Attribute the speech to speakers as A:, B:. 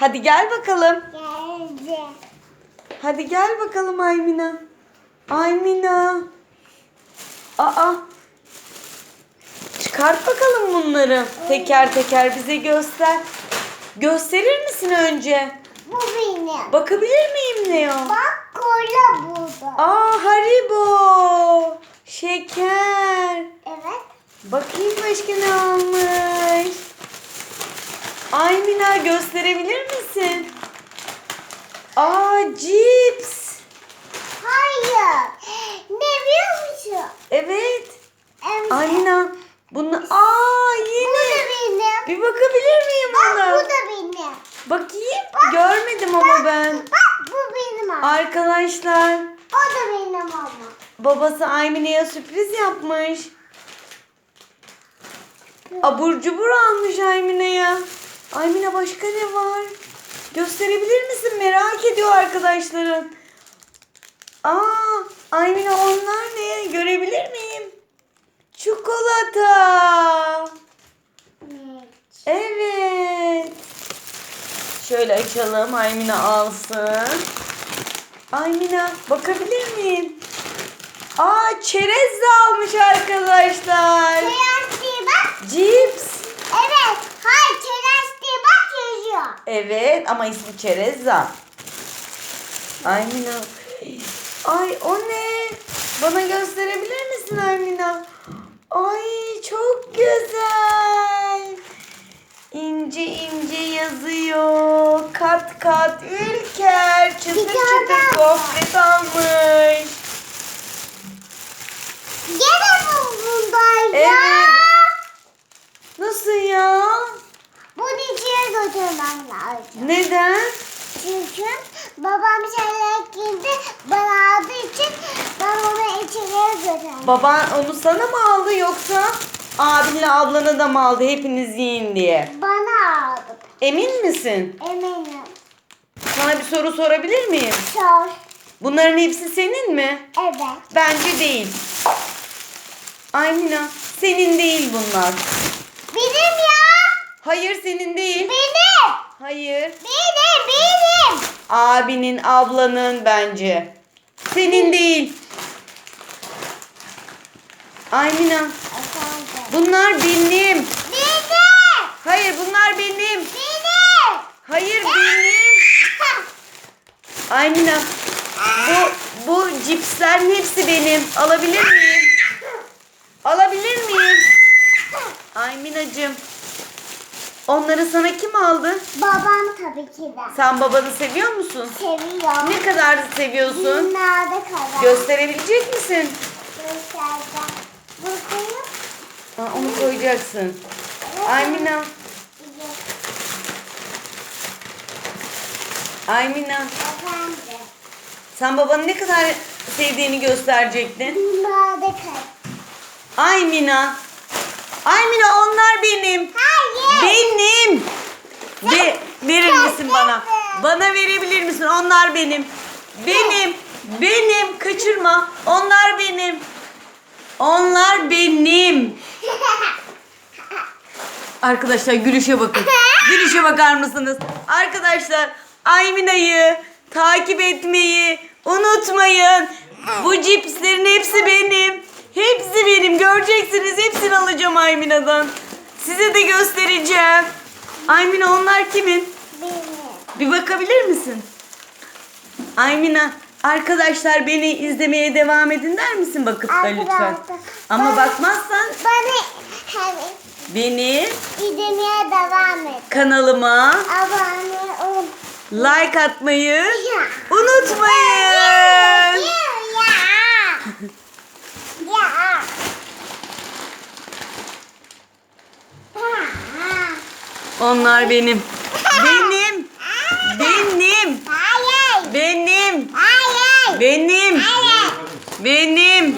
A: Hadi gel bakalım.
B: Geldi.
A: Hadi gel bakalım Aymina. Aymina. Aa. Çıkart bakalım bunları. Teker teker bize göster. Gösterir misin önce?
B: Bu benim.
A: Bakabilir miyim Leo?
B: Bak kola burada.
A: Aa Haribo. Şeker.
B: Evet.
A: Bakayım başka ne almış. Aymina gösterebilir misin? Aa cips.
B: Hayır. Ne biliyor musun?
A: Evet.
B: Em,
A: Aymina. Bunu aa
B: Bu da
A: yine.
B: benim.
A: Bir bakabilir miyim
B: Bak
A: ona?
B: bu da benim.
A: Bakayım. Görmedim ama ben.
B: Bak bu benim ama.
A: Arkadaşlar
B: O da benim ama.
A: babası Aymine'ye sürpriz yapmış. Abur cubur almış Aymine'ye. Aymine başka ne var? Gösterebilir misin? Merak ediyor arkadaşların. Aa, Aymine onlar ne? Görebilir miyim? Çikolata.
B: Evet.
A: Evet. Şöyle açalım. Aymine alsın. Aymine bakabilir miyim? Aa çerez de almış arkadaşlar.
B: Çerez bak.
A: Cips.
B: Evet. Hayır çerez diye bak yazıyor.
A: Evet ama ismi çerezza. Aymina. Ay o ne? Bana gösterebilir misin Aymina? Ay çok güzel. İnce ince yazıyor. Kat kat ülker. Çıtır çıtır gofret almış.
B: Gene bu bundaydı.
A: Evet. Nasıl ya?
B: Bunu içeri götürmem lazım.
A: Neden?
B: Çünkü babam şeyler giydi bana aldığı için ben onu içeriye götürdüm.
A: Baban onu sana mı aldı yoksa abinle ablana da mı aldı hepiniz yiyin diye?
B: Bana aldı.
A: Emin misin?
B: Eminim.
A: Sana bir soru sorabilir miyim?
B: Sor.
A: Bunların hepsi senin mi?
B: Evet.
A: Bence değil. Aymina senin değil bunlar.
B: Benim ya.
A: Hayır senin değil.
B: Benim.
A: Hayır.
B: Benim. Benim.
A: Abinin, ablanın bence. Senin değil. Aymina
B: Efendim.
A: bunlar benim.
B: Benim.
A: Hayır bunlar benim.
B: Benim.
A: Hayır benim. Aymina bu bu cipslerin hepsi benim. Alabilir miyim? Alabilir miyim? Ayminacığım. Onları sana kim aldı?
B: Babam tabii ki de.
A: Sen babanı seviyor musun?
B: Seviyor.
A: Ne kadar seviyorsun?
B: Dünyada kadar.
A: Gösterebilecek misin?
B: Göstereceğim. Bunu koyup.
A: Ha, onu koyacaksın. Aymina, Aymina.
B: Efendim.
A: Sen babanı ne kadar sevdiğini gösterecektin.
B: Dünyada kadar.
A: Aymina. Aymina onlar benim.
B: Hayır.
A: Benim. Bana? Verebilir misin? Onlar benim. Benim. Benim. Kaçırma. Onlar benim. Onlar benim. Arkadaşlar gülüşe bakın. Gülüşe bakar mısınız? Arkadaşlar Aymina'yı takip etmeyi unutmayın. Bu cipslerin hepsi benim. Hepsi benim. Göreceksiniz. Hepsini alacağım Aymina'dan. Size de göstereceğim. Aymina onlar kimin? Bir bakabilir misin? Aymina arkadaşlar beni izlemeye devam edin der misin bakıp da lütfen? Ama
B: bana-
A: bakmazsan
B: Bana hani
A: beni
B: izlemeye devam et.
A: kanalıma
B: Abone ol.
A: like atmayı
B: Ya.
A: unutmayın.
B: Ya. Ya.
A: Onlar. Benim. Benim. Benim. Benim.